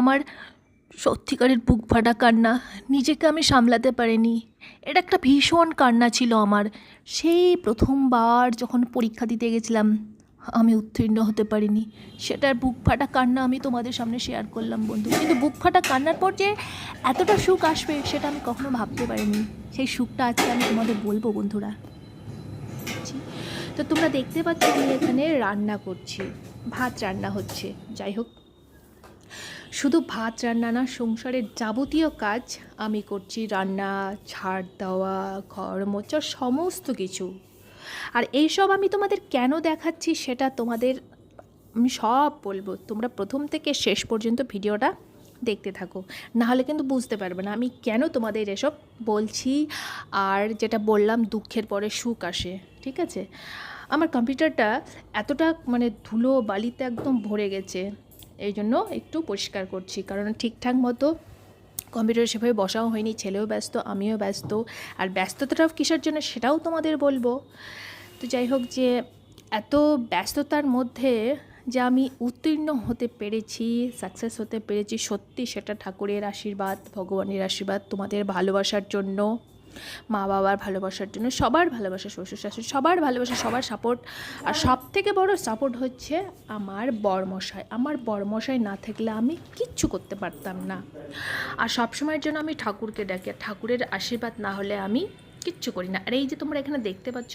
আমার সত্যিকারের বুক ফাটা কান্না, নিজেকে আমি সামলাতে পারিনি। এটা একটা ভীষণ কান্না ছিল আমার। সেই প্রথমবার যখন পরীক্ষা দিতে গেছিলাম, আমি উত্তীর্ণ হতে পারিনি। সেটার বুক ফাটা কান্না আমি তোমাদের সামনে শেয়ার করলাম, বন্ধু। কিন্তু বুক ফাটা কান্নার পর যে এতটা সুখ আসবে, সেটা আমি কখনো ভাবতে পারিনি। সেই সুখটা আজকে আমি তোমাদের বলব, বন্ধুরা। তো তোমরা দেখতে পাচ্ছ আমি এখানে রান্না করছি, ভাত রান্না হচ্ছে। যাই হোক। শুধু ভাত, রান্না না, সংসারের যাবতীয় কাজ আমি করছি। রান্না ঝাড় দেওয়া, ঘর মোচা সমস্ত কিছু। আর এইসব আমি তোমাদের কেন দেখাচ্ছি সেটা তোমাদের আমি সব বলব। তোমরা প্রথম থেকে শেষ পর্যন্ত ভিডিওটা দেখতে থাকো। নাহলে কিন্তু বুঝতে পারবে না আমি কেন তোমাদের এসব বলছি আর যেটা বললাম দুঃখের পরে সুখ আসে, ঠিক আছে? আমার কম্পিউটারটা এতটা মানে ধুলো বালিতে একদম ভরে গেছে। এই জন্য একটু পরিষ্কার করছি। কারণ ঠিকঠাক মতো কম্পিউটার সেভাবে বসাও হয়নি, ছেলেও ব্যস্ত, আমিও ব্যস্ত। আর ব্যস্ততাটাও কিসের জন্য সেটাও তোমাদের বলব। তো যাই হোক যে এত ব্যস্ততার মধ্যে যে আমি উত্তীর্ণ হতে পেরেছি সাকসেস হতে পেরেছি, সত্যি সেটা ঠাকুরের আশীর্বাদ, ভগবানের আশীর্বাদ, তোমাদের ভালোবাসার জন্য। মা বাবার ভালোবাসার জন্য, সবার ভালোবাসা, শ্বশুর শাশুড়ি, সবার ভালোবাসা, সবার সাপোর্ট আর সব থেকে বড় সাপোর্ট হচ্ছে আমার বরমশাই। আমার বরমশাই না থাকলে আমি কিচ্ছু করতে পারতাম না। আর সবসময়ের জন্য আমি ঠাকুরকে ডাকি। আর ঠাকুরের আশীর্বাদ না হলে আমি কিচ্ছু করি না। আর এই যে তোমরা এখানে দেখতে পাচ্ছ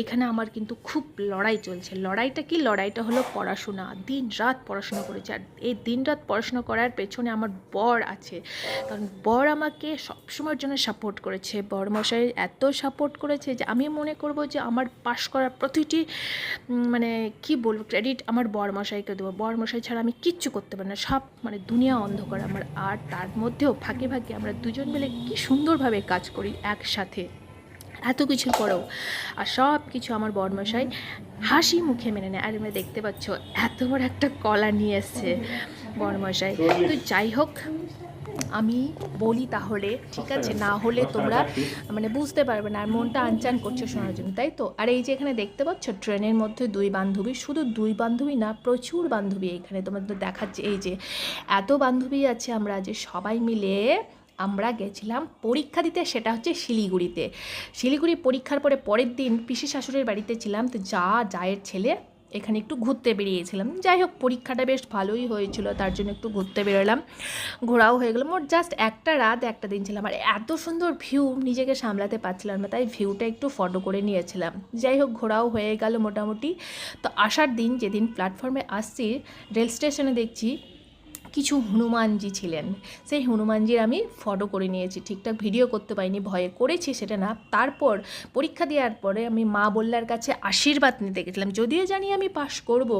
এখানে আমার কিন্তু খুব লড়াই চলছে। লড়াইটা কি? লড়াইটা হলো পড়াশোনা। দিন রাত পড়াশোনা করেছে। আর এই দিন রাত পড়াশোনা করার পেছনে আমার বর আছে। কারণ বর আমাকে সবসময়ের জন্য সাপোর্ট করেছে। বর মশাই এত সাপোর্ট করেছে যে আমি মনে করব যে আমার পাশ করার প্রতিটি মানে কি বলব ক্রেডিট আমার বর মশাইকে দেবো। বর মশাই ছাড়া আমি কিচ্ছু করতে পারি না। সব মানে দুনিয়া অন্ধকার আমার। আর তার মধ্যেও ফাঁকে ফাঁকে আমরা দুজন মিলে কি সুন্দরভাবে কাজ করি একসাথে। এত কিছুর পরেও। আর সব কিছু আমার বর্মশাই হাসি মুখে মেনে নেয়। আর তোমরা দেখতে পাচ্ছ, এত বড় একটা কলা নিয়ে এসছে বর্মশাই। তো যাই হোক, আমি বলি তাহলে, ঠিক আছে? না হলে তোমরা মানে বুঝতে পারবে না, আর মনটা আনচান করছে শোনার জন্য, তাই তো? আর এই যে এখানে দেখতে পাচ্ছ, ট্রেনের মধ্যে দুই বান্ধবী, শুধু দুই বান্ধবী না, প্রচুর বান্ধবী এখানে তোমাদের দেখাচ্ছে। এই যে এত বান্ধবী আছে আমরা যে সবাই মিলে আমরা গেছিলাম পরীক্ষা দিতে, সেটা হচ্ছে শিলিগুড়িতে। শিলিগুড়ি পরীক্ষার পরে পরের দিন পিসি শাশুড়ির বাড়িতে ছিলাম, তো যা জায়ের ছেলে, এখানে একটু ঘুরতে বেরিয়েছিলাম। যাই হোক, পরীক্ষাটা বেশ ভালোই হয়েছিল, তার জন্য একটু ঘুরতে বেরোলাম। ঘোরাও হয়ে গেলো, মোট জাস্ট একটা রাত, একটা দিন ছিলাম। আর এত সুন্দর ভিউ নিজেকে সামলাতে পারছিলাম না, তাই ভিউটা একটু ফটো করে নিয়েছিলাম। যাই হোক, ঘোরাও হয়ে গেল মোটামুটি। তো আসার দিন, যেদিন প্ল্যাটফর্মে আসছি রেল স্টেশনে দেখছি কিছু হনুমানজি ছিলেন। সেই হনুমানজির আমি ফটো করে নিয়েছি। ঠিকঠাক ভিডিও করতে পারিনি, ভয়ে করেছি সেটা না। তারপর, পরীক্ষা দেওয়ার পরে আমি মা বললার কাছে আশীর্বাদ নিতে গেছিলাম। যদিও জানি আমি পাশ করব।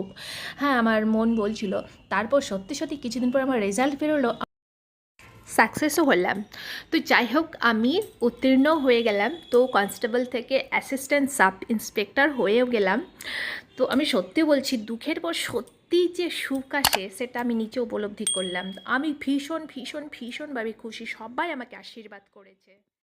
হ্যাঁ আমার মন বলছিল। তারপর সত্যি সত্যি কিছুদিন পর আমার রেজাল্ট বেরোলো। সাকসেসও হলাম। তো যাই হোক, আমি উত্তীর্ণ হয়ে গেলাম। তো কনস্টেবল থেকে অ্যাসিস্ট্যান্ট সাব ইন্সপেক্টর হয়েও গেলাম। তো আমি সত্যি বলছি, দুঃখের পর সত্যি যে সুখ আসে, সেটা আমি নিচে উপলব্ধি করলাম। আমি ভীষণ ভীষণ, ভীষণভাবে খুশি। সবাই আমাকে আশীর্বাদ করেছে।